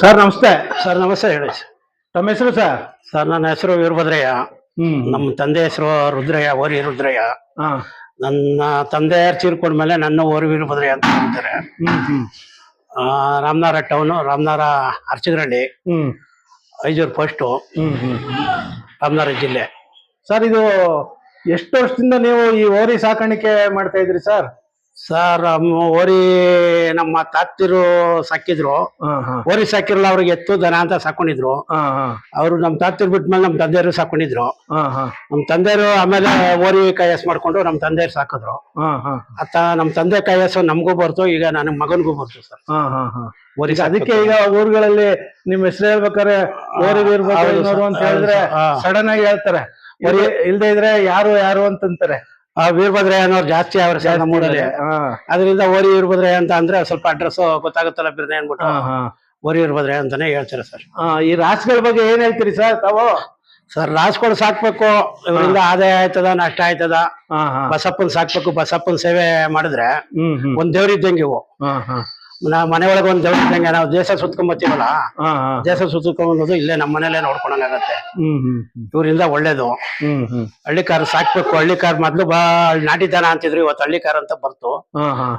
Sir ನಮಸ್ತೆ. Sir ನಮಸ್ತೆ ಹೇಳಿ. ತಮ್ಮ ಹೆಸರು ಸರ್? ಸರ್ ನನ್ನ ಹೆಸರು ವೀರಭದ್ರಯ್ಯ. ಹ್ಮ್. ನಮ್ಮ ತಂದೆ ಹೆಸರು ರುದ್ರಯ್ಯ ಓರಿ ರುದ್ರಯ್ಯ. ಹಾ. ನನ್ನ ತಂದೆ ತೀರ್ಕೊಂಡ್ಮೇಲೆ ನನ್ನ ಓರಿ ವೀರಭದ್ರಯ್ಯ ಅಂತ ಹೇಳ್ತಾರೆ ರಾಮನಾರ ಹ್ಮ್. ರಾಮನಾರ ಟೌನು ರಾಮನಾರ ಅರ್ಚಗರಳ್ಳಿ ಹ್ಮ್. ಐಜೂರು ಪೋಸ್ಟು ಹ್ಮ್ ಹ್ಮ್. ರಾಮನಗರ ಜಿಲ್ಲೆ. ಸರ್ ಇದು ಎಷ್ಟು ವರ್ಷದಿಂದ ನೀವು ಈ ಓರಿ ಸಾಕಾಣಿಕೆ ಮಾಡ್ತಾ ಇದ್ರಿ ಸರ್? ಸರ್ ಓರಿ ನಮ್ಮ ತಾತಿರು ಸಾಕಿದ್ರು. ಓರಿ ಸಾಕಿರಲ್ಲ ಅವ್ರಿಗೆ ಎತ್ತು ದನ ಅಂತ ಸಾಕೊಂಡಿದ್ರು. ಅವರು ನಮ್ಮ ತಾತಿರ್ ಬಿಟ್ಮೇಲೆ ನಮ್ಮ ತಂದೆಯವರು ಸಾಕೊಂಡಿದ್ರು. ನಮ್ ಹಾ. ನಮ್ಮ ತಂದೆಯವರು ಆಮೇಲೆ ಓರಿ ಕೈಯಸ್ ಮಾಡ್ಕೊಂಡು ನಮ್ಮ ತಂದೆಯವ್ರು ಸಾಕಿದ್ರು. ಅತ್ತ ನಮ್ಮ ತಂದೆ ಕೈಯಸ್ಸು ನಮಗೂ ಬರ್ತು ಈಗ ನನ್ನ ಮಗನಿಗೂ ಬರ್ತು ಸರ್. ಓರಿ ಅದಕ್ಕೆ ಈಗ ಊರುಗಳಲ್ಲಿ ನಿಮ್ ಹೆಸರು ಹೇಳ್ಬೇಕಾದ್ರೆ ಓರಿ ಅಂತ ಹೇಳಿದ್ರೆ. ಸಡನ್ ಆಗಿ ಹೇಳ್ತಾರೆ. ಇಲ್ದೇ ಇದ್ರೆ ಯಾರು ಯಾರು ಅಂತಂತಾರೆ ಆ ವೀರಭದ್ರಯ್ಯ ಅನ್ನೋರು ಜಾಸ್ತಿ ಅವ್ರ ನಮ್ಮೂರಲ್ಲಿ ಅದರಿಂದ ಓರಿ ವೀರಭದ್ರಯ್ಯ ಅಂತ ಅಂದ್ರೆ ಸ್ವಲ್ಪ ಅಡ್ರೆಸ್ ಗೊತ್ತಾಗುತ್ತಲ್ಲ ಬಿರ್ನೆ ಅನ್ಬಿಟ್ಟು ಓರಿ ವೀರಭದ್ರಯ್ಯ ಅಂತಾನೆ ಹೇಳ್ತಾರೆ ಸರ್. ಈ ರಾಸುಗಳ ಬಗ್ಗೆ ಏನ್ ಹೇಳ್ತೀರಿ ಸರ್ ತಾವು? ಸರ್ ರಾಸ್ಗಳು ಸಾಕ್ಬೇಕು. ಇವರಿಂದ ಆದಾಯ ಆಯ್ತದ ನಷ್ಟ ಆಯ್ತದ? ಬಸಪ್ಪನ್ ಸಾಕ್ಬೇಕು ಬಸಪ್ಪನ್ ಸೇವೆ ಮಾಡಿದ್ರೆ ಒಂದ್ ದೇವ್ರ ಇದ್ದಂಗೆ ಇವು ಹಾ ಹಾ ನಾ ಮನೆ ಒಳಗೆ ಒಂದ್ ಇದ್ದಂಗೆ ನಾವು ದೇಶ ಸುತ್ಕೊಂಬತ್ತೀವಲ್ಲ ದೇಶ ಸುತ್ಕೊಂಬಂದು ಇಲ್ಲೇ ನಮ್ಮ ಮನೇಲೆ ಹ್ಮ್ ಇವರಿಂದ ಒಳ್ಳೇದು. ಹಳ್ಳಿ ಕಾರ್ ಸಾಕ್ಬೇಕು ಹಳ್ಳಿ ಕಾರ್ ಮೊದ್ಲು ಬಾ ನಾಟಿ ದನ ಅಂತಿದ್ರು ಇವತ್ತು ಹಳ್ಳಿ ಕಾರ್ ಅಂತ ಬರ್ತು.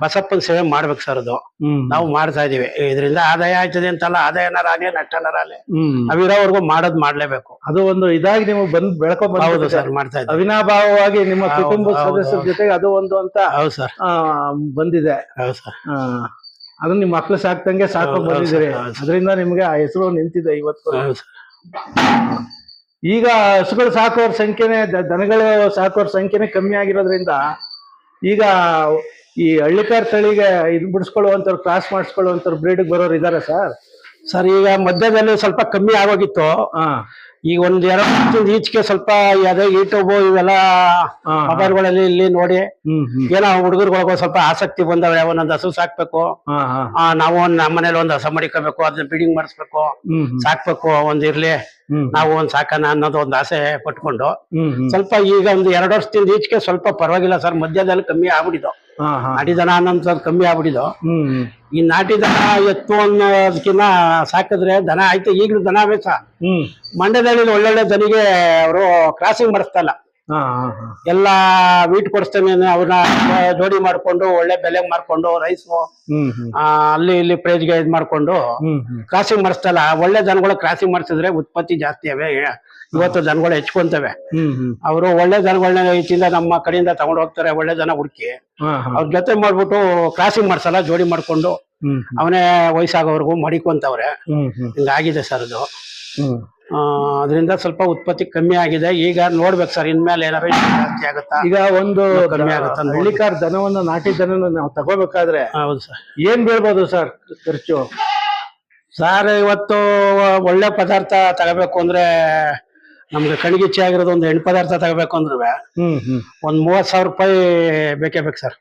ಬಸಪ್ಪನ ಸೇವೆ ಮಾಡ್ಬೇಕು ಸರ್ ಅದು. ನಾವು ಮಾಡ್ತಾ ಇದೀವಿ. ಇದರಿಂದ ಆದಾಯ ಆಯ್ತದೆ ಅಂತಲ್ಲ ಆದಾಯ ಆಗಲಿ ನಷ್ಟನಾರ ನಾವಿರೋವರೆಗೂ ಮಾಡೋದ್ ಮಾಡ್ಲೇಬೇಕು. ಅದು ಒಂದು ಇದಾಗಿ ನೀವು ಬಂದ್ ಬೆಳ್ಕೊಂಡ್ ಹೌದು ಸರ್ ಮಾಡ್ತಾ ಇದ್ದೀವಿ. ಅವಿನಾಭಾವವಾಗಿ ನಿಮ್ಮ ಕುಟುಂಬ ಸದಸ್ಯರ ಜೊತೆಗೆ ಅದು ಒಂದು ಅಂತ ಹೌದು ಸರ್. ಬಂದಿದೆ. ಹೌದು ಸರ್. ಆ, ನಿಮ್ ನಿಮ್ಮ ಮಕ್ಳು ಸಾಕ್ತಂಗೆ ಸಾಕೋ ಬಂದಿದ್ದೀರಿ. ಅದರಿಂದ ನಿಮ್ಗೆ ಆ ಹೆಸರು ನಿಂತಿದೆ ಇವತ್ತು ಈಗ ಹಸುಗಳು ಸಾಕೋರ್ ಸಂಖ್ಯೆನೆ ದನಗಳು ಸಾಕೋರ್ ಸಂಖ್ಯೆನೆ ಕಮ್ಮಿ ಆಗಿರೋದ್ರಿಂದ ಈಗ ಈ ಹಳ್ಳಿಕಾರ್ ತಳಿಗೆ ಇದು ಬಿಡಿಸ್ಕೊಳ್ಳುವಂತವ್ರು ಕ್ರಾಸ್ ಮಾಡಿಸ್ಕೊಳ್ಳುವಂತವ್ರು ಬ್ರೀಡ್ ಬರೋರು ಇದಾರೆ ಸರ್. ಸರ್ ಈಗ ಮಧ್ಯದಲ್ಲಿ ಸ್ವಲ್ಪ ಕಮ್ಮಿ ಆಗೋಗಿತ್ತು. ಹಾ. ಈಗ ಒಂದ್ ಎರಡು ಈಚೆಗೆ ಸ್ವಲ್ಪ ಅದೇ ಯೂಟ್ಯೂಬ್ ಇವೆಲ್ಲ. ಮೊಬೈಲ್ಗಳಲ್ಲಿ ಇಲ್ಲಿ ನೋಡಿ. ಏನೋ ಹುಡುಗರುಗಳಿಗೆ ಸ್ವಲ್ಪ ಆಸಕ್ತಿ ಬಂದವೆ ಒಂದೊಂದು ಹಸು ಸಾಕ್ಬೇಕು. ನಾವು ಒಂದ್ ನಮ್ಮ ಮನೇಲಿ ಒಂದ್ ಹಸ ಮಡಿಕೋಬೇಕು ಅದನ್ನ ಬಿಡಿಂಗ್ ಮಾಡಿಸ್ಬೇಕು. ಸಾಕ್ಬೇಕು ಒಂದ್ ಇರ್ಲಿ. ನಾವು ಒಂದ್ ಸಾಕಣ ಅನ್ನೋದು ಒಂದ್ ಆಸೆ ಪಟ್ಕೊಂಡು. ಸ್ವಲ್ಪ ಈಗ ಒಂದು ಎರಡು ವರ್ಷದಿಂದ ಈಚೆಗೆ ಸ್ವಲ್ಪ ಪರವಾಗಿಲ್ಲ ಸರ್ ಮಧ್ಯದಲ್ಲಿ ಕಮ್ಮಿ ಆಗ್ಬಿಡಿದ್ದು ನಾಟಿ ದನ ಅನ್ನೋದು ಕಮ್ಮಿ ಆಗ್ಬಿಡಿದ್ದು ಈ ನಾಟಿ ದನ ಎತ್ತು ಅನ್ನೋದಕ್ಕಿನ್ನ ಸಾಕಿದ್ರೆ ದನ ಆಯ್ತು ಈಗಲೂ ದನ ಬೇಸ ಮಂಡ್ಯದಲ್ಲಿ ಒಳ್ಳೊಳ್ಳೆ ದನಿಗೆ ಅವರು ಕ್ರಾಸಿಂಗ್ ಮಾಡಿಸ್ತಲ್ಲ ಎಲ್ಲ ವೀಟ್ ಕೊಡಿಸ್ತೇನೆ ಅವ್ರನ್ನ ಜೋಡಿ ಮಾಡ್ಕೊಂಡು ಒಳ್ಳೆ ಬೆಲೆ ಮಾಡ್ಕೊಂಡು ರೈಸು ಅಲ್ಲಿ ಇಲ್ಲಿ ಪ್ರೈಸ್ ಇದು ಮಾಡ್ಕೊಂಡು ಕ್ರಾಸಿಂಗ್ ಮಾಡಿಸ್ತಲ್ಲ ಒಳ್ಳೆ ದನಗಳು ಕ್ರಾಸಿಂಗ್ ಮಾಡಿಸಿದ್ರೆ ಉತ್ಪತ್ತಿ ಜಾಸ್ತಿ ಅವೆ. ಇವತ್ತು ದನಗಳು ಹೆಚ್ಕೊಂತವೆ. ಅವರು ಒಳ್ಳೆ ದನಗಳನ್ನ ಈಚಿಂದ ನಮ್ಮ ಕಡೆಯಿಂದ ತಗೊಂಡು ಹೋಗ್ತಾರೆ ಒಳ್ಳೆ ದನ ಹುಡುಕಿ. ಅವ್ರ ಜೊತೆ ಮಾಡ್ಬಿಟ್ಟು ಕ್ರಾಸಿಂಗ್ ಮಾಡ್ಸಲ್ಲ ಜೋಡಿ ಮಾಡ್ಕೊಂಡು ಅವನೇ ವಯಸ್ಸಾಗೋವರೆಗೂ ಮಡಿಕೊಂತವ್ರೆ. ಹಿಂಗಾಗಿದೆ ಸರ್ ಅದು. ಅದರಿಂದ ಸ್ವಲ್ಪ ಉತ್ಪತ್ತಿ ಕಮ್ಮಿ ಆಗಿದೆ. ಈಗ ನೋಡ್ಬೇಕು ಸರ್ ಇನ್ಮೇಲೆ ಏನಾದ್ರು ಇನ್ನೂ ಜಾಸ್ತಿ ಆಗುತ್ತಾ? ಈಗ ಒಂದು ಕಮ್ಮಿ ಆಗುತ್ತೆ ಆಗುತ್ತಾ ದನವನ್ನು ಹಳ್ಳಿಕಾರ್ ದನವನ್ನ ನಾಟಿ ದನನ ನಾವು ತಗೋಬೇಕಾದ್ರೆ ಹೌದು ಸರ್. ಏನ್ ಬೀಳ್ಬೋದು ಸರ್ ಖರ್ಚು? ಸರ್ ಇವತ್ತು ಒಳ್ಳೆ ಪದಾರ್ಥ ತಗೋಬೇಕು ಅಂದ್ರೆ ನಮ್ಗೆ ಕಣ್ಗಿಚ್ಚೆ ಆಗಿರೋದು ಒಂದು ಹೆಣ್ಣು ಪದಾರ್ಥ ತಗೋಬೇಕು ಅಂದ್ರೆ ಹ್ಮ್ ಹ್ಮ್. ಒಂದ್ ಮೂವತ್ ಸಾವಿರ ರೂಪಾಯಿ ಬೇಕೇ ಬೇಕು ಸರ್.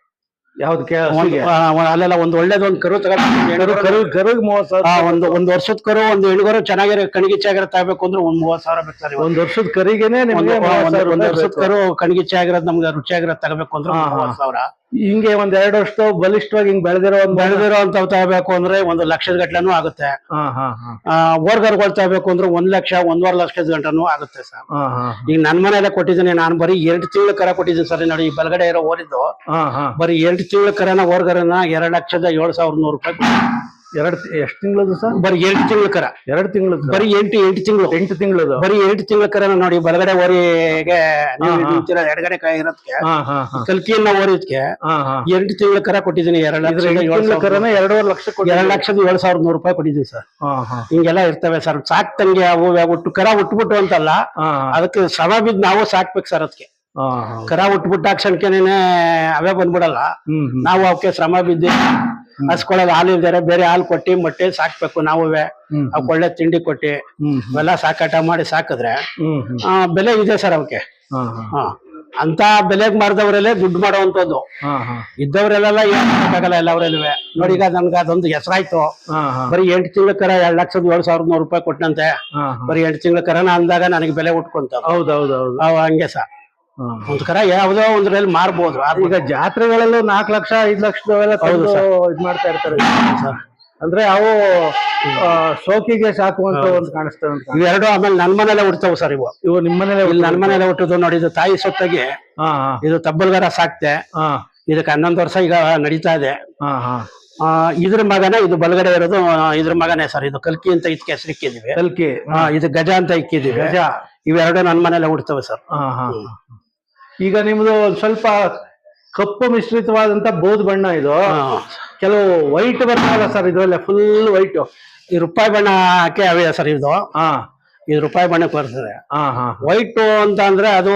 ಒಂದ್- ಅಲ್ಲೆಲ್ಲ ಒಂದು ಒಳ್ಳೇದು ಒಂದು ಕರು ಕರು ಕರುಗ್ ಮೂವತ್ ಸಾವಿರ ಒಂದು ಒಂದು ವರ್ಷದ ಕರು ಒಂದು ಹೆಣ್ಗರು ಚೆನ್ನಾಗಿರೋ ಕಣಿಗಿಚ್ಚಿ ತಗಬೇಕು ತಗೋಬೇಕು ಅಂದ್ರೆ ಒಂದ್ ಮೂವತ್ ಸಾವಿರ ಬೇಕು ಒಂದ್ ವರ್ಷದ ಕರಿಗೆನೆ ಒಂದ್ ವರ್ಷದ ಕರು ಕಣಿಗಿಚ್ಚಿ ಆಗಿರೋದು ನಮ್ಗೆ ರುಚಿಯಾಗಿರೋದು ತಗಬೇಕು ಅಂದ್ರೆ. ಮೂವತ್ ಸಾವಿರ. ಹಿಂಗೆ ಒಂದ್ ಎರಡು ವರ್ಷ ಬಲಿಷ್ಠವಾಗಿ ಹಿಂಗ್ ಬೆಳೆದಿರೋ ಬೆಳೆದಿರೋ ಅಂತ ತಗೋಬೇಕು ಅಂದ್ರೆ ಒಂದು ಲಕ್ಷದ ಗಟ್ಲೆನೂ ಆಗುತ್ತೆ. ಓರ್ಗರ್ಗಳು ತಗೋಬೇಕು ಅಂದ್ರೆ ಒಂದ್ ಲಕ್ಷ ಒಂದೂವರೆ ಲಕ್ಷದ ಗಂಟನೂ ಆಗುತ್ತೆ ಸರ್. ಈಗ ನನ್ ಮನೇಲೆ ಕೊಟ್ಟಿದ್ದೀನಿ ನಾನು ಬರೀ ಎರಡು ತಿಂಗಳ ಕರ ಕೊಟ್ಟಿದ್ದೀನಿ ಸರ್. ನೋಡಿ ಈ ಬಲಗಡೆ ಇರೋ ಓರಿದ್ದು ಬರೀ ಎರಡು ತಿಂಗಳ ಕರನ ಓರ್ಗರನ ಎರಡು ಲಕ್ಷದ ಏಳು ಸಾವಿರದ ನೂರು ರೂಪಾಯಿ. ಎರಡ್ ಎಷ್ಟು ತಿಂಗಳದು ಸರ್? ಬರೀ ಎಂಟು ತಿಂಗಳ ಕರ. ಎರಡು ತಿಂಗಳು ಬರೀ ಎಂಟು ಎಂಟು ತಿಂಗಳು. ಎಂಟು ತಿಂಗಳದು. ಬರೀ ಎಂಟು ತಿಂಗಳ ಕರ ನೋಡಿ ಬಲಗಡೆ ಓರಿಗೆ ಎಡಗಡೆ ಕೈ ಇರೋದಕ್ಕೆ ಹಾ ಹಾ ಹಾ. ಕಲ್ಕಿಯನ್ನ ಓರಿದಕ್ಕೆ ಎಂಟು ತಿಂಗಳ ಕರ ಕೊಟ್ಟಿದ್ದೀನಿ ಎರಡ್ ಕರನ ಎರಡೂವರೆ ಲಕ್ಷ ಎರಡು ಲಕ್ಷದ ಏಳು ಸಾವಿರದ ನೂರು ರೂಪಾಯಿ ಕೊಟ್ಟಿದ್ದೀನಿ ಸರ್. ಹಿಂಗೆಲ್ಲ ಇರ್ತವೆ ಸರ್. ಸಾಕ್ತಂಗೆ ಅವು ಒಟ್ಟು ಕರ ಉಟ್ಬಿಟ್ಟು ಅಂತಲ್ಲ ಹಾ ಅದಕ್ಕೆ ಶ್ರಮ ಬಿದ್ದು ನಾವು ಸಾಕ್ಬೇಕು ಸರ್ ಅದಕ್ಕೆ. ಕರ ಉಟ್ಬಿಟ್ಟ ಕ್ಷಣಕ್ಕೆ ಅವೇ ಬಂದ್ಬಿಡಲ್ಲ. ನಾವು ಅವಕ್ಕೆ ಶ್ರಮ ಬಿದ್ದು ಹಸ್ಕೊಳ್ಳೋದು ಹಾಲು ಇಲ್ದಾರೆ ಬೇರೆ ಹಾಲು ಕೊಟ್ಟಿ ಮೊಟ್ಟೆ ಸಾಕ್ಬೇಕು ನಾವುವೆ ಹ್ಮ್. ಅವಕ್ಕೆ ಒಳ್ಳೆ ತಿಂಡಿ ಕೊಟ್ಟಿ ಇವೆಲ್ಲ ಸಾಕಾಟ ಮಾಡಿ ಸಾಕಿದ್ರೆ ಬೆಲೆ ಇದೆ ಸರ್ ಅವಕ್ಕೆ. ಅಂತ ಬೆಲೆಗ್ ಮಾರ್ದವರೆಲ್ಲೇ ದುಡ್ಡು ಮಾಡುವಂತದ್ದು ಇದ್ದವರೆಲ್ಲ ಏನ್ ಮಾಡಕ್ಕಾಗಲ್ಲ ಎಲ್ಲವರೆಲ್ಲುವೆ ನೋಡಿ ಈಗ ನನ್ಗ ಅದೊಂದು ಹೆಸರಾಯ್ತು. ಬರೀ ಎಂಟು ತಿಂಗಳ ಕರ ಎರಡ್ ಲಕ್ಷದ ಏಳು ಸಾವಿರದ ನೂರು ರೂಪಾಯಿ ಕೊಟ್ಟಂತೆ ಬರೀ ಎಂಟು ತಿಂಗಳ ಕರನ ಅಂದಾಗ ನನಗೆ ಬೆಲೆ ಉಟ್ಕೊಂತ ಹೌದೌದು ಹಂಗೆ ಸರ್. ಒಂದ್ ಕರ ಯಾವ್ದೋ ಒಂದ್ರಲ್ಲಿ ಮಾರ್ಬೋದು. ಆದ್ರೆ ಈಗ ಜಾತ್ರೆಗಳಲ್ಲೂ ನಾಲ್ಕು ಲಕ್ಷ ಐದು ಲಕ್ಷದವೆಲ್ಲ ತಂದು ಇದ್ ಮಾಡ್ತಾ ಇರ್ತಾರೆ. ಸರ್ ಅಂದ್ರೆ ಅವು ಸೋಕಿಗೆ ಸಾಕುವಂತ ಒಂದು ಕಾಣಿಸ್ತದೆ ಇವೆರಡು ಆಮೇಲೆ ನನ್ ಮನೇಲೆ ಹುಡ್ತಾವ ಸರ್ ಇವು. ಇವು ನಿಮ್ಮನೇಲೆ ಇಲ್ಲಿ ನನ್ ಮನೇಲೆ ಹುಟ್ಟುದು ನೋಡಿ ಇದು ತಾಯಿ ಸೊತ್ತಗೆ ಇದು ತಬ್ಬಲ್ಗಾರ ಸಾಕ್ತೆ. ಹಾ. ಇದಕ್ಕೆ ಹನ್ನೊಂದು ವರ್ಷ ಈಗ ನಡೀತಾ ಇದೆ. ಹಾ ಹಾ. ಆ, ಇದ್ರ ಮಗನೇ ಇದು ಬಲಗಡೆ ಇರೋದು ಇದ್ರ ಮಗನೇ ಸರ್. ಇದು ಕಲ್ಕಿ ಅಂತ ಇದಕ್ಕೆ ಹೆಸರಿಕ್ಕಿದೀವಿ ಕಲ್ಕಿ. ಇದು ಗಜ ಅಂತ ಇಕ್ಕಿದೀವಿ ಗಜ. ಇವೆರಡು ನನ್ ಮನೇಲೆ ಹುಡ್ತವೆ ಸರ್. ಹಾ ಹಾ. ಈಗ ನಿಮ್ದು ಸ್ವಲ್ಪ ಕಪ್ಪು ಮಿಶ್ರಿತವಾದಂತ ಬೋಧ ಬಣ್ಣ ಇದು. ಕೆಲವು ವೈಟ್ ಬರ್ತಲ್ಲ ಸರ್ ಇದ್ರಲ್ಲ ಫುಲ್ ವೈಟ್ ಈ ರೂಪಾಯಿ ಬಣ್ಣ ಹಾಕಿ ಅವೇ ಸರ್ ಇದು? ಹಾ. ಇದು ರೂಪಾಯಿ ಬಣ್ಣಕ್ಕೆ ಬರ್ತದೆ. ಹಾ ಹಾ. ವೈಟ್ ಅಂತ ಅಂದ್ರೆ ಅದು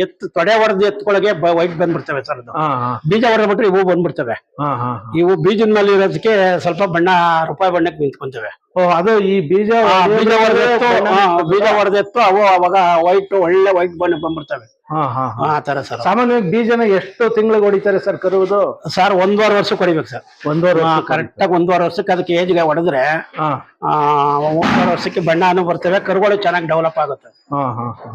ಎತ್ತು ತೊಡೆ ಹೊಡೆದ ಎತ್ತುಗಳಿಗೆ ವೈಟ್ ಬಂದ್ಬಿಡ್ತವೆ ಸರ್ ಅದು. ಹಾ ಹಾ. ಬೀಜ ಹೊಡೆದ್ಬಿಟ್ರೆ ಇವು ಬಂದ್ಬಿಡ್ತವೆ. ಹಾ ಹಾ ಇವು ಬೀಜದ ಮೇಲೆ ಇರೋದಕ್ಕೆ ಸ್ವಲ್ಪ ಬಣ್ಣ ರೂಪಾಯಿ ಬಣ್ಣಕ್ಕೆ ನಿಂತ್ಕೊಂತವೆ. ಓ ಅದು ಈ ಬೀಜ ಬೀಜ ಹೊಡೆದೆತ್ತು ಬಣ್ಣ ಬೀಜ ಹೊಡೆದೆತ್ತು ಅವು ಅವಾಗ ವೈಟ್ ಒಳ್ಳೆ ವೈಟ್ ಬಣ್ಣ ಬಂದ್ಬಿಡ್ತವೆ. ಆ ತರ ಸರ್. ಸಾಮಾನ್ಯವಾಗಿ ಬೀಜನ ಎಷ್ಟು ತಿಂಗಳಿಗೆ ಹೊಡಿತಾರೆ ಸರ್ ಕರುವುದು? ಸರ್ ಒಂದುವರೆ ವರ್ಷಕ್ಕೆ ಹೊಡಿಬೇಕು ಸರ್. ಒಂದೂವರೆ ವರ್ಷ ಕರೆಕ್ಟ್ ಆಗಿ ಒಂದೂವರೆ ವರ್ಷಕ್ಕೆ ಅದಕ್ಕೆ ಏಜ್ಗೆ ಹೊಡೆದ್ರೆ ಒಂದೂವರೆ ವರ್ಷಕ್ಕೆ ಬಣ್ಣನೂ ಬರ್ತವೆ ಕರುಗಳು ಚೆನ್ನಾಗಿ ಡೆವಲಪ್ ಆಗುತ್ತೆ. ಹಾ ಹಾ ಹಾ.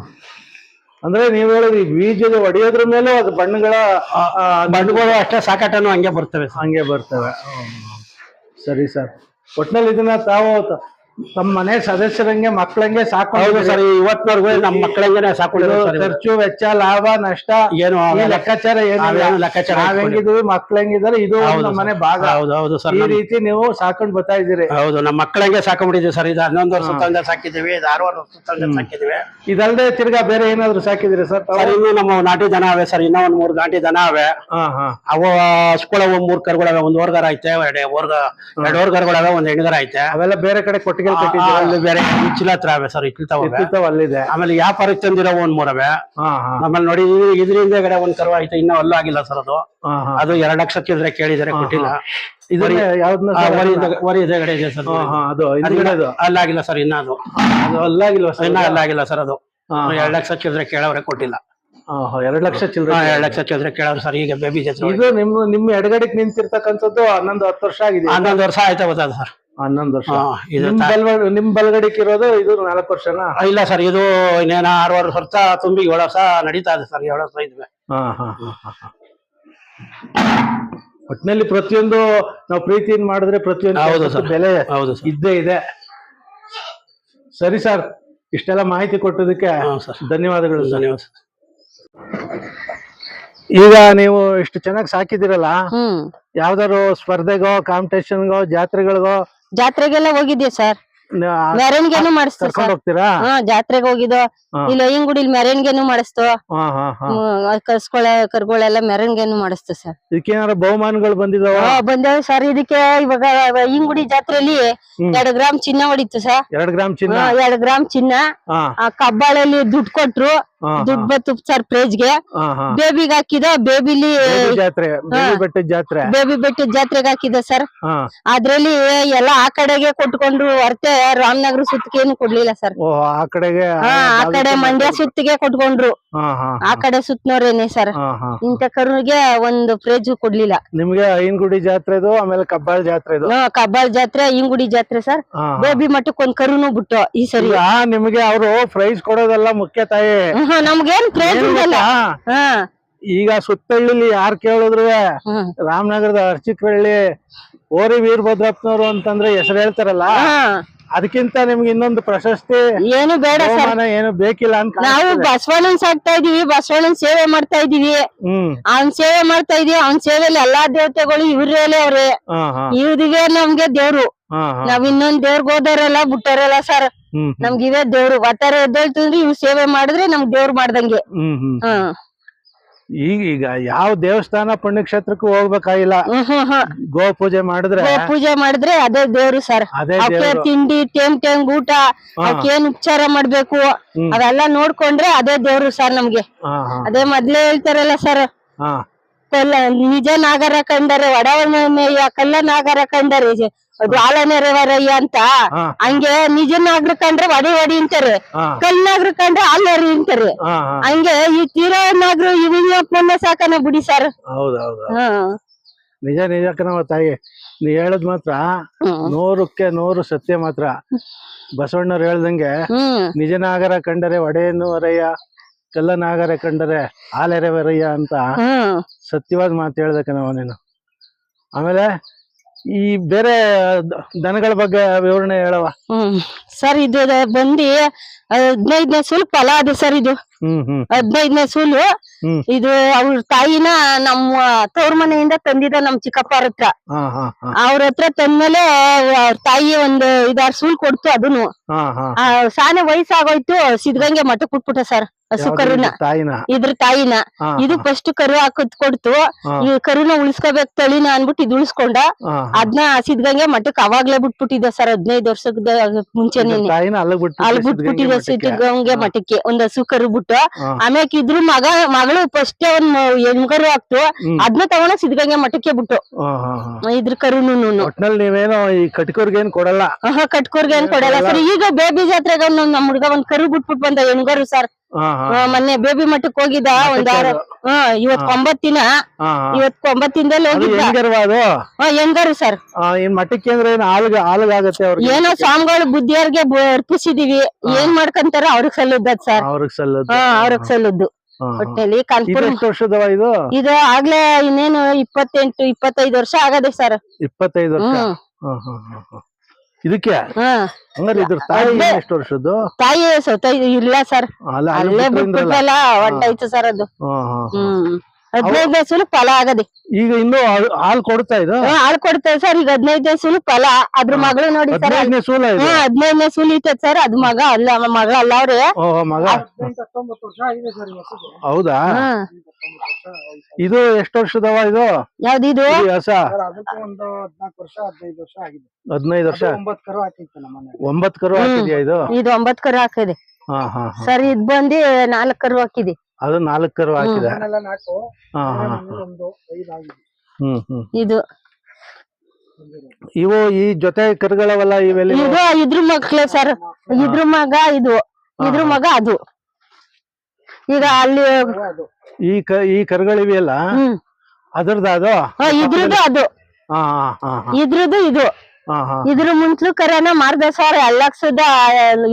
ಅಂದ್ರೆ ನೀವು ಹೇಳಿದ್ರೆ ಈ ಬೀಜದ ಹೊಡೆಯೋದ್ರ ಮೇಲೆ ಅದು ಬಣ್ಣಗಳ ಬಣ್ಣಗಳು ಅಷ್ಟೇ ಸಾಕಾಟನು ಹಂಗೆ ಬರ್ತವೆ ಹಂಗೆ ಬರ್ತವೆ. ಸರಿ ಸರ್. ಒಟ್ನಲ್ಲಿ ಇದನ್ನ ತಾವು ತಮ್ಮ ಮನೆ ಸದಸ್ಯರಂಗೆ ಮಕ್ಕಳಂಗೆ ಹೌದು ಸಾಕೊಂಡು ಸರ್ ಇವತ್ತಿನವರೆಗೂ ನಮ್ಮ ಮಕ್ಕಳಂಗೆ ಸಾಕೊಂಡಿರೋ ಸರ್ ಇವು. ಖರ್ಚು ವೆಚ್ಚ ಲಾಭ ನಷ್ಟ ಏನು ಈ ಅವೆಲ್ಲ- ಲೆಕ್ಕಾಚಾರ ಏನಿಲ್ಲ. ಅವೇನು ಲೆಕ್ಕಾಚಾರ ನಾವ್ ಹೆಂಗಿದ್ವಿ ಮಕ್ಳು ಹೆಂಗಿದಾರೆ ಇದು ಹೌದು ನಮ್ಮ ಮನೆ ಭಾಗ. ಹೌದು ಹೌದು ಸರ್ ಈ ನಮ್ಮ- ರೀತಿ ನೀವು ಸಾಕೊಂಡು ಬರ್ತಾ ಇದ್ದೀರಿ. ಹೌದು ನಮ್ಮ ಮಕ್ಕಳಂಗೆ ಸಾಕೊಂಡಿದ್ವಿ ಸರ್ ಇದು ಹನ್ನೊಂದು ವರ್ಷ ತಂದೆ ಸಾಕಿದ್ದೀವಿ ಇದು ಆರು ವರ್ಷ ತಂದೆ ಸಾಕಿದ್ದೀವಿ. ಇದಲ್ದೆ ತಿರ್ಗಾ ಬೇರೆ ಏನಾದ್ರು ಸಾಕಿದಿರಿ ಸರ್? ತಾವು? ಸರ್ ಇನ್ನು ನಮ್ಮ ನಾಟಿ ದನ ಅವೆ ಸರ್ ಇನ್ನೂ ಒಂದ್ ಮೂರು ನಾಟಿ ದನ ಅವೆ. ಹಾ ಹಾ. ಅವು ಹಸ್ಕೊಳವು ಮೂರ್ ಕರುಗಳವೆ ಒಂದ್ ಓರ್ಗರ ಐತೆ ಎರಡು ಓರ್ಗ ಎರಡು ಓರ್ಗರಗಳವೆ ಒಂದ್ ಹೆಣ್ಗರ ಐತೆ. ಅವೆಲ್ಲ ಬೇರೆ ಕಡೆ ಕೊಟ್ಟಿಗೆ ಆ, ಕಟ್ಟಿದ್ದೀರಾ? ಅಲ್ಲಿ ಬೇರೆ ಇಚ್ಚಿಲ ಹತ್ರ ಅವೆ ಸರ್ ಇಚ್ಚಿಲ್ತಾವೆ ಅಲ್ಲಿದೆ. ಆಮೇಲೆ ವ್ಯಾಪಾರಕ್ಕೆ ತಂದಿರೋ ಒಂದ್ ಮೂರವೆ? ಆಮೇಲೆ ನೋಡಿ ಇದರಿಂದ ಕಡೆ ಒಂದ್ ಕರ್ವ ಐತೆ ಇನ್ನೂ ಅಲ್ಲ ಆಗಿಲ್ಲ ಸರ್ ಅದು. ಅದು ಎರಡ್ ಲಕ್ಷ ಚಿಲ್ಲರೆ ಕೇಳಿದಾರೆ ಕೊಟ್ಟಿಲ್ಲ. ಇದನ್ನ ಯಾವ್ದನ್ನ ವರಿ ಇದೆ- ವರಿ ಎದುರುಗಡೆ ಇದೆ ಸರ್. ಅದು ಅಲ್ಲಾಗಿಲ್ಲ ಸರ್ ಇನ್ನ ಅದು. ಅದು ಅಲ್ಲಾಗಿಲ್ವಾ ಸರ್? ಇನ್ನ ಅಲ್ಲಾಗಿಲ್ಲ ಸರ್ ಅದು. ಎರಡ್ ಲಕ್ಷ ಚಿಲ್ಲರೆ ಕೇಳವ್ರೆ ಕೊಟ್ಟಿಲ್ಲ. ಎರಡ್ ಲಕ್ಷ ಚಿಲ್ಲರೆ ಎರಡ್ ಲಕ್ಷ ಚಿಲ್ಲರೆ ಕೇಳೋರು ಸರ್ ಈಗ ಬೇಬಿ ಜೊತೆ ಇದು ನಿಮ್ ನಿಮ್ ಎಡಗಡೆಗೆ ನಿಂತಿರ್ತಕ್ಕಂಥದ್ದು ಹನ್ನೊಂದು ಹತ್ತು ವರ್ಷ ಆಗಿದೆ. ಹನ್ನೊಂದು ವರ್ಷ ಆಯ್ತಾ ಗೊತ್ತಾದ ಸರ್? ಹನ್ನೊಂದು ವರ್ಷ ಹಾ, ಇದು ನಿಮ್ ತಾ- ಬಲ್ಗಡೆ ನಿಮ್ ಬಲ್ಗಡೆಗೆ ಇರೋದು ಇದು ನಾಲ್ಕು ವರ್ಷನಾ ಆ, ಇಲ್ಲ ಸರ್ ಇದು ಇನ್ನೇನ ಆರು ವರ್ಷ ತುಂಬಿ ಏಳು ವರ್ಷ ನಡೀತಾ ಇದೆ ಸರ್ ಏಳು ವರ್ಷ ಇದ್ವಿ ಹಾ ಹಾ ಹಾ ಹಾ, ಹಾ. ಒಟ್ನಲ್ಲಿ ಪ್ರತಿಯೊಂದು ನಾವು ಪ್ರೀತಿಯಿಂದ ಮಾಡಿದ್ರೆ ಪ್ರತಿಯೊಂದು ಹೌದು ಕೆಲ್ಸಕ್ಕೂ ಸರ್. ಬೆಲೆ ಹೌದು ಸರ್ ಇದ್ದೇ ಇದೆ ಸರಿ ಸರ್ ಇಷ್ಟೆಲ್ಲ ಮಾಹಿತಿ ಕೊಟ್ಟದಕ್ಕೆ ಹಾ, ಸರ್. ಧನ್ಯವಾದಗಳು ಸರ್ ಧನ್ಯವಾದ ಸರ್. ಈಗ ನೀವು ಇಷ್ಟು ಚೆನ್ನಾಗಿ ಸಾಕಿದಿರಲ್ಲ ಹ್ಮ್ ಯಾವ್ದಾದ್ರು ಸ್ಪರ್ಧೆಗೋ ಕಾಂಪಿಟೇಷನ್ಗೋ ಜಾತ್ರೆಗಳಿಗೋ ಜಾತ್ರೆಗೆಲ್ಲ ಹೋಗಿದ್ಯಾ ಸರ್? ಮೆರವಣಿಗೆನು ಮಾಡಿಸ್ತು ಕರ್ಕೊಂಡ್ ಸರ್ ಹೋಗ್ತೀರಾ? ಹಾ ಜಾತ್ರೆಗೆ ಹೋಗಿದ್ದು. ಈ ಇಲ್ಲಿ ಅಯ್ಯಂಗುಡಿಲಿ ಮೆರವಣಿಗೆನು ಮಾಡಿಸ್ತು. ಹಾ ಹಾ ಹಾ. ಕರ್ಸ್ಕೊಳ ಕರ್ಗಳೆಲ್ಲ ಮೆರವಣಿಗೆನು ಮಾಡಿಸ್ತು ಸರ್. ಇದಕ್ಕೇನಾರ ಬಹುಮಾನಗಳು ಬಂದಿದಾವ? ಹಾ, ಬಂದೇವ್ ಸರ್. ಇದಕ್ಕೆ ಇವಾಗ ಅಯ್ಯಂಗುಡಿ ಜಾತ್ರೆಯಲ್ಲಿ. ಎರಡು ಗ್ರಾಮ್ ಚಿನ್ನ ಹೊಡಿತು ಸರ್. ಎರಡ್ ಗ್ರಾಮ್ ಚಿನ್ನ? ಎರಡು ಗ್ರಾಮ್ ಚಿನ್ನ. ಹಾ. ಆ ಕಬ್ಬಾಳಲ್ಲಿ ದುಡ್ಡು ಕೊಟ್ರು. ದುಡ್ಡು ಬತ್ತು ಸರ್ ಪ್ರೇಜ್ಗೆ ಬೇಬಿಗೆ ಹಾಕಿದ ಬೇಬಿಲಿ ಬೇಬಿ ಜಾತ್ರೆ ಬೇಬಿ ಬೆಟ್ಟದ ಜಾತ್ರೆ. ಬೇಬಿ ಬೆಟ್ಟದ ಜಾತ್ರೆಗೆ ಹಾಕಿದ ಸರ್. ಅದ್ರಲ್ಲಿ ಎಲ್ಲ ಆ ಕಡೆಗೆ ಕೊಟ್ಕೊಂಡ್ರು ಹೊರತೆ ರಾಮನಗರ ಸುತ್ತಿಗೇನು ಕೊಡ್ಲಿಲ್ಲ ಸರ್. ಆ ಕಡೆಗೆ ಆ ಕಡೆ ಮಂಡ್ಯ ಸುತ್ತಿಗೆ ಕೊಟ್ಕೊಂಡ್ರು. ಆ ಕಡೆ ಸುತ್ತನವ್ರೇನೆ ಸರ್. ಇಂತ ಕರುಗೆ ಒಂದು ಪ್ರೇಜ್ ಕೊಡ್ಲಿಲ್ಲ. ನಿಮ್ಗೆ ಐನ್ಗುಡಿ ಜಾತ್ರೆದು ಆಮೇಲೆ ಕಬ್ಬಾಳ್ ಜಾತ್ರೆದು. ಕಬ್ಬಾಳ ಜಾತ್ರೆ ಇಂಗುಡಿ ಜಾತ್ರೆ ಸರ್. ಬೇಬಿ ಮಟ್ಟಕ್ ಒಂದ್ ಕರುನು ಬಿಟ್ಟು ಈ ಸರಿ. ನಿಮ್ಗೆ ಅವರು ಪ್ರೈಸ್ ಕೊಡೋದೆಲ್ಲ ಮುಖ್ಯ ತಾಯಿ. ನಮ್ಗೇನ್ ಪ್ರಯೋಜನ ಏನು ಇಲ್ಲ. ಹಾ. ಈಗ ಸುತ್ತಳ್ಳಿಲಿ ಯಾರ್ ಕೇಳಿದ್ರು. ರಾಮನಗರದ ಅರ್ಚಿಕಳ್ಳಿ ಓರಿ ವೀರಭದ್ರಪ್ಪನವರು ಅಂತಂದ್ರೆ ಹೆಸರು ಹೇಳ್ತಾರಲ್ಲ? ಅದಕ್ಕಿಂತ ನಿಮ್ಗೆ ಇನ್ನೊಂದು ಪ್ರಶಸ್ತಿ ಏನು ಬೇಡ ಸರ್. ಏನು ಬೇಕಿಲ್ಲ ಅಂತ ನಾವು ಬಸವಣ್ಣನ ಸಾಕ್ತಾ ಇದೀವಿ ಬಸವಣ್ಣನ್ ಸೇವೆ ಮಾಡ್ತಾ ಇದೀವಿ. ಅವ್ನ್ ಸೇವೆ ಮಾಡ್ತಾ ಇದೀವಿ ಅವ್ನ್ ಸೇವೆಯಲ್ಲಿ ಎಲ್ಲಾ ದೇವತೆಗಳು ಇವ್ರೇಲೆ ಅವ್ರೆ. ಇವ್ರಿಗೆ ನಮ್ಗೆ ದೇವ್ರು. ನಾವ್ ಇನ್ನೊಂದ್ ದೇವ್ರಿಗೆ ಹೋದವರೆಲ್ಲ ಬಿಟ್ಟವರೆಲ್ಲ ಸರ್. ನಮ್ಗೆ ಇವೇ ದೇವ್ರು. ಒಟ್ಟಾರೆ ಎದ್ದೇಳ್ತಂದ್ರೆ ಇವ್ ಸೇವೆ ಮಾಡಿದ್ರೆ ನಮ್ಗ್ ದೇವ್ರು ಮಾಡ್ದಂಗೆ. ಹ್ಮ್ ಈಗ ಈಗ ಯಾವ ದೇವಸ್ಥಾನ ಪುಣ್ಯಕ್ಷೇತ್ರಕ್ಕೂ ಹೋಗ್ಬೇಕಾಗಿಲ್ಲ. ಗೋ ಪೂಜೆ ಮಾಡಿದ್ರೆ ಪೂಜೆ ಮಾಡಿದ್ರೆ ಅದೇ ದೇವ್ರು ಸರ್. ಅವಕ್ಕೆ ತಿಂಡಿ ಟೇಮ್ ಟೇಮ್ ಊಟ. ಅವಕ್ಕೆ ಏನ್ ಉಪಚಾರ ಮಾಡ್ಬೇಕು ಅದೆಲ್ಲ ಅವೆಲ್ಲ ನೋಡ್ಕೊಂಡ್ರೆ ಅದೇ ದೇವ್ರು ಸರ್ ನಮ್ಗೆ. ಅದೇ ಮೊದ್ಲೇ ಹೇಳ್ತಾರಲ್ಲ ಸರ್. ನಿಜ ನಾಗರ ಕಂಡರೆ ಒಡವನೆಯ ಕಲ್ಲ ನಾಗರ ಕಂಡರೆ ಜ- ಜ್ವಾಲ ನೆರವರಯ್ಯ ಅಂತ. ಹಂಗೆ ನಿಜ ನಾಗರ ಕಂಡ್ರೆ ವಡಿ ವಡಿ ಅಂತಾರೆ. ಕಲ್ನಾಗ್ರ ಕಲ್ ನಾಗರ ಕಂಡ್ರೆ ಅಲ್ಲರಿ ಅಂತಾರೆ. ಹಂಗೆ ಈ ತೀರನಾಗ್ರು ನಾಗರು ಇವನ್ನ ಸಾಕನ ಬಿಡಿ ಸರ್ ಹೌದು ಹೌದು ನಿಜ ನಿಜ ಕಣವ ತಾಯಿ. ನೀ ಹೇಳದ್ ಮಾತ್ರ. ನೂರಕ್ಕೆ ನೂರು ಸತ್ಯ ಮಾತ್ರ. ಬಸವಣ್ಣವ್ರು ಹೇಳ್ದಂಗೆ ನಿಜ ನಿಜನಾಗರ ಕಂಡರೆ ಒಡೆಯನ್ನು ಕಲ್ಲ ಕಲ್ಲನಾಗರ ಕಂಡರೆ ಹಾಲೆರೆವರಯ್ಯ ಅಂತ ಹ್ಮ್. ಸತ್ಯವಾದ ಮಾತು ಹೇಳ್ದಕ್ಕ ನೀನು. ಆಮೇಲೆ ಈ ಬೇರೆ ದನಗಳ ಬಗ್ಗೆ ವಿವರಣೆ ಹೇಳವ ಹ್ಮ್. ಸರ್, ಇದು ಬಂದು ಹದಿನೈದನೇ ಸುಲ್ಪ ಫಲ ಅದು ಸರ್ ಇದು. ಹದಿನೈದನೇ ಸೂಲು. ಇದು ಅವ್ರ ತಾಯಿನ ನಮ್ಮ ತವ್ರ ಮನೆಯಿಂದ ತಂದಿದ ನಮ್ ಚಿಕ್ಕಪ್ಪರ ಹತ್ರ. ಹಾ ಹಾ ಹಾ. ಅವ್ರ ಹತ್ರ ತಂದ್ಮೇಲೆ ಅವ್ರ ತಾಯಿ ಒಂದ್ ಐದಾರು ಸೂಲ್ ಕೊಡ್ತು ಅದನ್ನು ಸಾನೆ ವಯಸ್ಸಾಗೋಯ್ತು. ಸಿದ್ಧಗಂಗೆ ಮಠಕ್ ಕುಟ್ಬಿಟ್ಟ ಸರ್ ಹಸು ಕರುನ. ಇದ್ರ ತಾಯಿನ? ಇದು ಫಸ್ಟ್ ಕರು ಹಾಕದ್ ಕೊಡ್ತು. ಈ ಕರುನ ಉಳಿಸ್ಕೋಬೇಕು ತಳಿನ ಅನ್ಬಿಟ್ಟು ಇದು ಉಳಿಸ್ಕೊಂಡ. ಅದ್ನ ಸಿದ್ಧಗಂಗೆ ಮಠಕ್ ಅವಾಗ್ಲೇ ಬಿಟ್ಬಿಟ್ಟಿದ್ದ ಸರ್ ಹದಿನೈದು ವರ್ಷದ ಬಿಟ್ಟು ಅಲ್ಲಿ ಬಿಟ್ಬಿಟ್ಟಿದ್ದ ಸಿದ್ಗಂಗೆ ಹಾ. ಮಠಕ್ಕೆ. ಒಂದ್ ಹಸು ಕರು ಬಿಟ್ಟು ಆಮ್ಯಾಕ ಇದ್ರು ಮಗ ಮಗಳು ಫಸ್ಟ್ ಒಂದ್ ಹೆಣ್ಗರು ಆಗ್ತು. ಅದ್ನ ತಗೊಂಡ ಸಿದ್ಗಂಗೆ ಮಠಕ್ಕೆ ಬಿಟ್ಟು. ಇದ್ರ ಕರುನು ಒಟ್ನಲ್ಲಿ ನೀವೇನೋ ಈ ಕಟ್ಕೋರ್ಗೇನ್ ಕೊಡಲ್ಲ? ಆಹಾ ಕಟ್ಕೋರ್ಗೆ ಏನ್ ಕೊಡಲ್ಲ. ಸರ್ ಈಗ ಬೇಬಿ ಜಾತ್ರೆಗೆ ಒಂದ್ ನಮ್ ಹುಡ್ಗ ಒಂದ್ ಕರು ಬಿಟ್ಬಿಟ್ ಬಂದ ಹೆಣ್ಗರು ಸರ್ ಮೊನ್ನೆ ಬೇಬಿ ಮಠಕ್ ಹೋಗಿದ್ದ ಒಂದ್ ಆರ ಇವತ್. ಒಂಬತ್ತಿನ. ಇವತ್ ಒಂಬತ್ತಿಂದಲ್ಲಿ ಹೋಗಿದ್ದ. ಹೆಂಗಾರು ಸರ್? ಮಠಕ್ಕೆ ಅಂದ್ರೆ ಏನ್ ಅವ್ರಿಗೆ? ಸ್ವಾಮಿಗಳು ಬುದ್ಧಿಯವ್ರಿಗೆ ಅರ್ಪಿಸಿದೀವಿ. ಏನ್ ಮಾಡ್ಕಂತಾರ ಅವ್ರಿಗ್ ಸಲ್ಲುದ್ದದ್ ಸರ್. ಅವ್ರಿಗೆ ಸಲ್ಲದ್ದು. ಅವ್ರಿಗೆ ಸಲ್ಲುದ್ದು. ಹೊಟ್ಟೆಲಿ. ಒಟ್ಟಲ್ಲಿ ಇದು ಇದು? ಇದು ಆಗ್ಲೇ ಇನ್ನೇನು ಇಪ್ಪತ್ತೆಂಟು ಇಪ್ಪತ್ತೈದು ವರ್ಷ ಆಗದೆ ಸರ್. ಇಪ್ಪತ್ತೈದು ವರ್ಷ. ಇದಕ್ಕೆ? ಹಂಗಾರೆ ಇದ್ರ ತಾಯಿ. ಎಷ್ಟು ವರ್ಷದ್ದು? ತಾಯಿ ಸತ ಇಲ್ಲ ಸರ್. ಅಲ್ಲ. ಬಿಟ್ಬಿಟ್ಟಲ್ಲ ಸರ್ ಅದು. ಹದಿನೈದು ಹಾ, ಹಾ. ಹ್ಮ್. ಹದಿನೈದನೇ ಸುಲು ಫಲ ಆಗದೆ. ಈಗ ಇನ್ನು ಹಾಲ್- ಕೊಡ್ತಾ ಇದು ಹಾಲು ಕೊಡ್ತಾ ಕೊಡ್ತೇವೆ ಸರ್. ಈಗ ಹದಿನೈದು ಸುಲು ಫಲ. ಅದ್ರ ಮಗಳು ನೋಡಿ ಸರ್. ಹದಿನೈದನೇ ಸೂಲ ಐತದ್ ಸರ್. ಅದ್ ಮಗ ಅಲ್ಲ ಮಗ ಅಲ್ಲ ಅವ್ರೆ. ಓ ಮಗ. ಹೌದಾ? ಹ್ಮ್ ಇದು ಎಷ್ಟು ವರ್ಷದವ ಇದು? ಯಾವ್ದಿದು? ಈ ಹಸ? ಅದಕ್ಕೆ ಒಂದು ಹದಿನಾಲ್ಕು ವರ್ಷ ಹದಿನೈದು ವರ್ಷ ಆಗಿದೆ. ಹದಿನೈದು ವರ್ಷ? ಒಂಬತ್ತು ಕರು ಹಾಕಿತ್ತು ನಮ್ಮ ಮನೆ ಒಂಬತ್ ಕರು. ಹಾಕಿದ್ಯಾ ಇದು? ಇದು ಒಂಬತ್ ಕರು ಹಾಕಿದೆ. ಹಾ ಹಾ ಹಾ. ಸರ್ ಇದ್ ಬಂದಿ ನಾಲ್ಕ್ ಕರು ಹಾಕಿದೆ. ಅದು ನಾಲ್ಕು ಕರು ಹಾಕಿದೆ? ಮನೆಲ್ಲ ನಾಲ್ಕು. ಹಾ ಹಾ ಒಂದು ಐದು ಆಗಿದೆ. ಹ್ಮ್ ಹ್ಮ್. ಇದು. ಇವು ಈ ಜೊತೆ ಕರುಗಳವಲ್ಲ ಇವೆಲ್ಲ ಇದು ಇದ್ರ ಮಕ್ಳೆ ಸರ್. ಇದ್ರ ಮಗ ಇದು. ಇದ್ರ ಮಗ ಅದು. ಈಗ ಅಲ್ಲಿ ಈ ಕ ಈ ಕರುಗಳಿವೆಯಲ್ಲ? ಹ್ಮ್. ಅದರ್ದ ಅದು? ಹಾ, ಇದ್ರದ್ದು ಅದು. ಹಾ ಹಾ ಇದ್ರದ್ದು ಇದು. ಹಾ ಹಾ. ಇದ್ರ ಮುಂತ್ಲು ಕರನ ಮಾರ್ದ ಸಾವಿರ ಎರಡ್ ಲಕ್ಷದ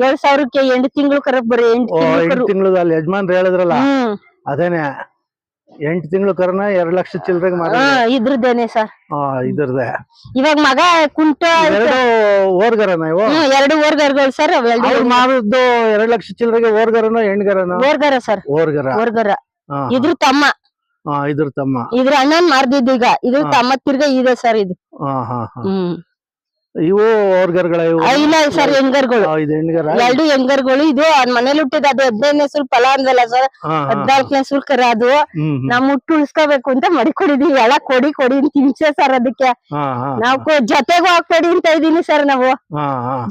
ಏಳ್ ಸಾವಿರಕ್ಕೆ ಎಂಟು ತಿಂಗಳು ಕರ ಬರೀ ಎಂಟು ಓ ತಿಂಗಳು ಎಂಟು ಕರು ಅಲ್ಲಿ ಯಜಮಾನ್ರು ಹೇಳಿದ್ರಲ್ಲ? ಹ್ಮ್. ಅದೇನೆ. ಎಂಟು ತಿಂಗಳು ಕರ್ನ ಎರಡ್ ಲಕ್ಷ ಚಿಲ್ಲರೆಗೆ ಮಾರ ಹಾ ಇದ್ರದ್ದೇನೆ ಸರ್. ಇದ್ರದೆ ಇವಾಗ ಮಗ ಕುಂಟ ಎರಡು ಓರ್ಗರನ ಇವು? ಹ್ಮ್ ಎರಡು ಓರ್ಗರ್ಗಳು ಸರ್ ಅವ್ರು ಮಾರದ್ದು ಎರಡ್ ಲಕ್ಷ ಚಿಲ್ಲರೆಗೆ ಓರ್ಗರನ ಹೆಣ್ಗರನ? ಓರ್ಗರ ಸರ್. ಓರ್ಗರ. ಓರ್ಗರ. ಇದ್ರ ತಮ್ಮ. ಇದ್ರ ತಮ್ಮ. ಇದ್ರ ಅಣ್ಣನ್ ಮಾರ್ದಿದ್ದು ಈಗ. ಇದ್ರ ತಮ್ಮ ತಿರ್ಗ ಇದೆ ಸರ್ ಇದು. ಹ್ಮ್. ಇವು ಅವ್ರ ಇವು. ಆ, ಇಲ್ಲ ಸರ್ ಹೆಂಗರ್ಗಳು. ಎರಡು ಹೆಂಗರ್ಗಳು ಇದು ಮನೇಲಿ ಹುಟ್ಟಿದ ಅದು ಹದಿನೈದನೇ ಸುಲ್ ಫಲ ಅಂದಲ್ಲ ಸರ್? ಹದಿನಾಲ್ಕನೇ ಸುಲ್ ಕರ ಅದು. ನಮ್ ಹುಟ್ಟು ಉಳಿಸ್ಕೋಬೇಕು ಅಂತ ಮಡಿಕೊಡಿದೀವಿ. ಎಲ್ಲ ಕೊಡಿ ಕೊಡಿ ಅಂತ ಹಿಂಸೆ ಸರ್ ಅದಕ್ಕೆ. ನಾವು ಜೊತೆಗೂ ಹಾಕ್ಬೇಡಿ ಅಂತ ಇದೀನಿ ಸರ್ ನಾವು.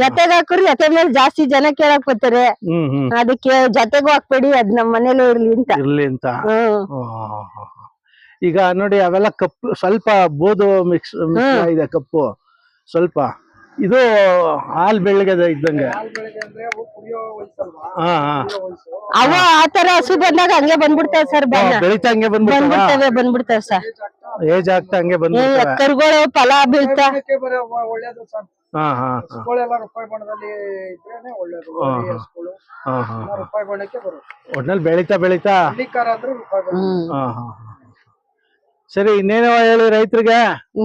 ಜೊತೆಗ್ ಹಾಕ್ರಿ ಜೊತೆ ಮೇಲೆ ಜಾಸ್ತಿ ಜನ ಕೇಳಕ್ ಬರ್ತಾರೆ. ಅದಕ್ಕೆ ಜೊತೆಗೂ ಹಾಕ್ಬೇಡಿ ಅದ್ ನಮ್ ಮನೇಲೂ ಇರ್ಲಿ ಅಂತ. ಇರ್ಲಿ ಅಂತ. ಈಗ ನೋಡಿ ಅವೆಲ್ಲ ಕಪ್ಪು ಸ್ವಲ್ಪ ಬೋದು ಮಿಕ್ಸ್. ಇದೆ ಕಪ್ಪು. ಸ್ವಲ್ಪ. ಇದು ಹಾಲ್ ಬೆಳಗ್ಗೆ ಇದ್ದಂಗೆ. ಹಾ ಹಾ. ಅವ ಆತರ ಹಸು ಬಂದಾಗ ಹಂಗೆ ಬಂದ್ಬಿಡ್ತಾವೆ ಸರ್ ಬೆಳಿತಾ ಹಂಗೆ ಬಂದ್ಬಿಡ್ತಾವ? ಬಂದ್ಬಿಡ್ತವೆ ಬಂದ್ಬಿಡ್ತಾವೆ ಸರ್. ಏಜ್ ಆಗ್ತಾ ಹಂಗೆ ಬಂದ್ಬಿಡ್ತವೆ. ಕರುಗಳು ಫಲ ಬೀಳ್ತಾ. ಒಳ್ಳೇದು ಸರ್. ಹಾ ಹಾ ಹಾ. ಹಸುಗಳೆಲ್ಲ ರೂಪಾಯಿ ಬಣ್ಣದಲ್ಲಿ ಇದ್ರೇನೆ ಒಳ್ಳೇದು. ಹಾ, ಹಾ. ಹಸುಗಳು. ಹಾ ಹಾ ಎಲ್ಲ ರೂಪಾಯಿ ಬಣ್ಣಕ್ಕೆ ಬರುತ್ತೆ. ಒಟ್ನಲ್ಲಿ ಬೆಳಿತಾ ಬೆಳಿತಾ. ಹಳ್ಳಿಕಾರ ಅಂದ್ರೆ ರೂಪಾಯಿ ಬಣ್ಣ ಹ್ಮ್. ಹಾ ಹಾ ಹಾ. ಸರಿ ಇನ್ನೇನೋ ಹೇಳಿ ರೈತರಿಗೆ?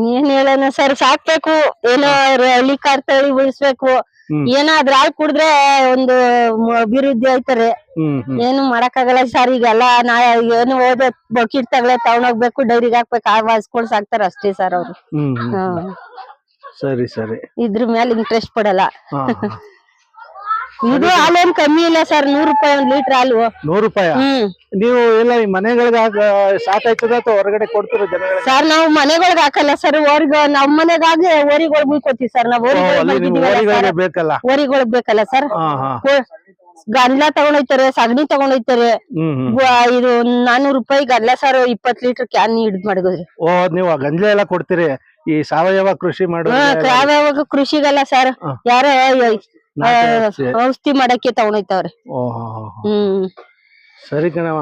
ಏನ್ ಹೇಳೋಣ ಸರ್ ಸಾಕ್ಬೇಕು ಏನೋ ಹಳ್ಳಿ ಕಾರ್ ತಳಿ ಉಳಿಸ್ಬೇಕು. ಏನೋ ಏನಾದ್ರ ಹಾಲ್ ಕುಡಿದ್ರೆ ಒಂದು ಅಭಿವೃದ್ಧಿ ಆಯ್ತಾರೆ ಏನು ಮಾಡಕ್ಕಾಗಲ್ಲ ಸರ್ ಈಗೆಲ್ಲ ನಾ ಏನು ಓದ ಬಕೀಟ್ ತಗಲೆ ತಗೊಂಡೋಗ್ಬೇಕು ಡೈರಿಗೆ ಹಾಕ್ಬೇಕು ಆ ವಾಸ್ಕೊಂಡ್ ಸಾಕ್ತಾರ ಅಷ್ಟೇ ಸರ್ ಅವ್ರು. ಸರಿ ಸರಿ. ಇದ್ರ ಮೇಲೆ ಇಂಟ್ರೆಸ್ಟ್ ಪಡಲ್ಲ. ಇದು ಹಾಲೇನ್ ಕಮ್ಮಿ ಇಲ್ಲ ಸರ್ ನೂರ್ ರೂಪಾಯಿ ಒಂದ್ ಲೀಟರ್ ಹಾಲು. ನೂರು ರೂಪಾಯಿ? ಹ್ಮ್. ನೀವು ಎಲ್ಲ ಈ ಮನೆಗಳಿಗೆ ಸಾಕಾಯ್ತದ ಅಥವಾ ಹೊರಗಡೆ ಕೊಡ್ತೀರ ಜನಗಳಿಗೆ? ಸರ್ ನಾವು ಮನೆಗಳಿಗೆ ಹಾಕಲ್ಲ ಸರ್ ಓರಿಗ ನಮ್ ಮನೆಗಾಗಿ ಓರಿಗೊಳಗ್ ಮುಯ್ಕೋತೀವಿ ಸರ್ ನಾವ್ ಓ, ಅಲ್ಲಿ ನಿಮ್ ಬೇಕಲ್ಲ ಓರಿಗೊಳಗ್ ಬೇಕಲ್ಲ? ಸರ್. ಹಾ ಹಾ. ಗಂಡ್ಲ ತಗೊಂಡೋಯ್ತಾರೆ ಸಗಣಿ ತಗೊಂಡೋಯ್ತಾರೆ. ಹ್ಮ್ ಹ್ಮ್. ಗು- ಇದು ನಾನೂರು ರೂಪಾಯಿ ಗಂಡ್ಲ ಸರ್ ಇಪ್ಪತ್ ಲೀಟರ್ ಕ್ಯಾನ್ ಹಿಡಿದ್ ಮಾಡಿದ್ರಿ. ಓ ನೀವು ಗಂಜ್ಲ ಎಲ್ಲ ಕೊಡ್ತೀರಿ ಈ ಸಾವಯವ ಕೃಷಿ ಹಾ ಸಾವಯವ ಯಾವ್ಯಾವಾಗ ಕೃಷಿಗಲ್ಲ ಸರ್. ಹಾ. ಯಾರೋ ಔಷಧಿ. ಮಾಡಕ್ಕೆ ತಗೊಂಡೋಯ್ತಾವ್ರಿ. ಹ್ಮ್. ಸರಿ ಕಣವ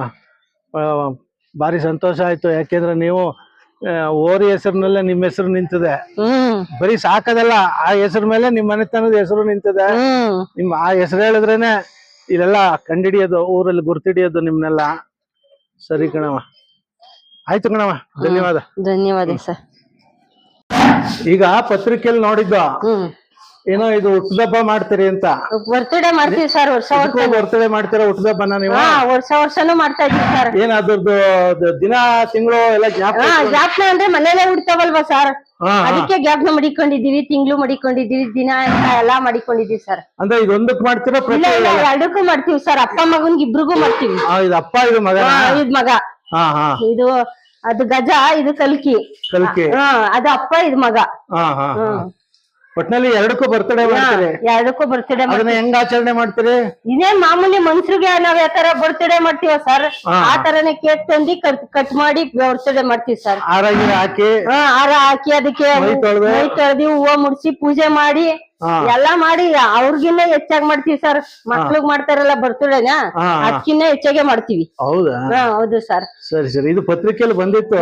ಬಾರಿ ಸಂತೋಷ ಆಯ್ತು. ಯಾಕೆಂದ್ರೆ ನೀವು ಓರಿ ಹೆಸರಿನಲ್ಲೇ ನಿಮ್ಮ ಹೆಸರು ನಿಂತಿದೆ. ಬರೀ ಸಾಕದಲ್ಲ ಆ ಹೆಸರು ಮೇಲೆ ನಿಮ್ಮ ಮನೆತನದ ಹೆಸರು ನಿಂತಿದೆ. ನಿಮ್ ನಿಮ್ಮ ಆ ಹೆಸರು ಹೇಳಿದ್ರೇನೆ ಇಲ್ಲೆಲ್ಲ ಕಂಡಿಡಿಯೋದು ಊರಲ್ಲಿ ಗುರ್ತಿಡಿಯೋದು ನಿಮ್ನೆಲ್ಲ ಸರಿ ಕಣವ ಆಯ್ತು ಕಣವ ಧನ್ಯವಾದ. ಧನ್ಯವಾದ ಸರ್. ಈಗ ಪತ್ರಿಕೆಯಲ್ಲಿ ನೋಡಿದ್ದು ಏನೋ ಇದು ಹುಟ್ಟದಬ್ಬ ಮಾಡ್ತೀರಿ ಅಂತ. ಬರ್ತ್ಡೇ ಮಾಡ್ತೀವಿ ಸರ್ ವರ್ಷ ವರ್ಷ ಬರ್ತ್ಡೇ ಮಾಡ್ತೀರಾ ಹುಟ್ಟದಬ್ಬನ ನೀವು? ಹಾ ವರ್ಷ ವರ್ಷನೂ ಮಾಡ್ತಾ ಇದೀವಿ ಸರ್. ಏನ್ ಅದ್ರದ್ದು ದಿನ ತಿಂಗಳು ಎಲ್ಲ ಜ್ಞಾಪನ ಅಂದ್ರೆ ಮನೇಲೆ ಹುಡ್ತಾವಲ್ವಾ ಸರ್. ಅದಕ್ಕೆ ಜ್ಞಾಪನ ಮಡಿಕೊಂಡಿದೀವಿ ತಿಂಗಳು ಮಡಿಕೊಂಡಿದೀವಿ ದಿನ ಅಂತ ಎಲ್ಲಾ ಮಡಿಕೊಂಡಿದೀವಿ ಸರ್. ಅಂದ್ರೆ ಇದೊಂದಕ್ ಮಾಡ್ತೀರಾ ಪ್ರತಿ ಎರಡಕ್ಕೂ ಮಾಡ್ತೀವಿ ಸರ್ ಅಪ್ಪ ಮಗನ್ಗೆ ಇಬ್ರಿಗೂ ಮಾಡ್ತೀವಿ. ಇದು ಅಪ್ಪ ಇದು ಮಗ ಇದ್ ಮಗ. ಇದು ಅದು ಗಜ ಇದು ಕಲ್ಕಿ. ಕಲ್ಕಿ. ಹಾ ಅದು ಅಪ್ಪ ಇದು ಮಗ. ಹಾ ಹಾ. ಒಟ್ನಲ್ಲಿ ಎರಡಕ್ಕೂ ಬರ್ತಡೇ ಮಾಡ್ತಾರೆ ಎರಡಕ್ಕೂ ಬರ್ತ್ಡೇ ಅದನ್ನ ಹೆಂಗ್ ಆಚರಣೆ ಮಾಡ್ತೀರಿ ಇದೇ ಮಾಮೂಲಿ ಮನುಷ್ಯರಿಗೆ ನಾವ್ ಯಾವ ತರ ಬರ್ತ್ಡೇ ಮಾಡ್ತೀವ ಸರ್. ಆ ತರನೇ ಕೇಕ್ ತಂದಿ ಕಟ್ ಮಾಡಿ ಬರ್ತ್ಡೇ ಮಾಡ್ತೀವಿ ಸರ್ ಆರಾಗಿ ಹಾಕಿ ಹಾರ ಹಾಕಿ ಅದಕ್ಕೆ ಮೈ ತೊಳ್ದು? ಹೂವ ಮುಡ್ಸಿ ಪೂಜೆ ಮಾಡಿ. ಎಲ್ಲಾ ಮಾಡಿ ಅವ್ರಿಗಿನ್ನ ಹೆಚ್ಚಾಗಿ ಮಾಡ್ತೀವಿ ಸರ್ ಮಕ್ಳಿಗ್ ಮಾಡ್ತಾರಲ್ಲ ಬರ್ತಡೇನ. ಅದಕ್ಕಿನ್ನ ಹೆಚ್ಚಾಗೆ ಮಾಡ್ತೀವಿ. ಹೌದಾ? ಹೌದು ಸರ್ ಸರಿ ಸರಿ. ಇದು ಪತ್ರಿಕೆಯಲ್ಲಿ ಬಂದಿತ್ತು.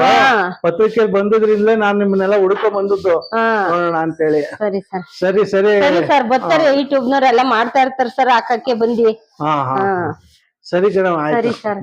ಪತ್ರಿಕೆಯಲ್ಲಿ ಬಂದಿದ್ರಿಂದ ನಾನ್ ನಿಮ್ಮನ್ನೆಲ್ಲ ಹುಡುಕ ಬಂದದ್ದು. ನೋಡೋಣ ಅಂತೇಳಿ. ಸರಿ ಸರ್ ಸರಿ ಸರಿ. ಸರಿ ಸರ್ ಬರ್ತಾರೆ. ಯೂಟ್ಯೂಬ್ ನವ್ರೆಲ್ಲ ಮಾಡ್ತಾ ಇರ್ತಾರ ಸರ್ ಹಾಕಕ್ಕೆ ಬಂದಿ ಸರಿ ಕಣವ ಸರಿ ಸರ್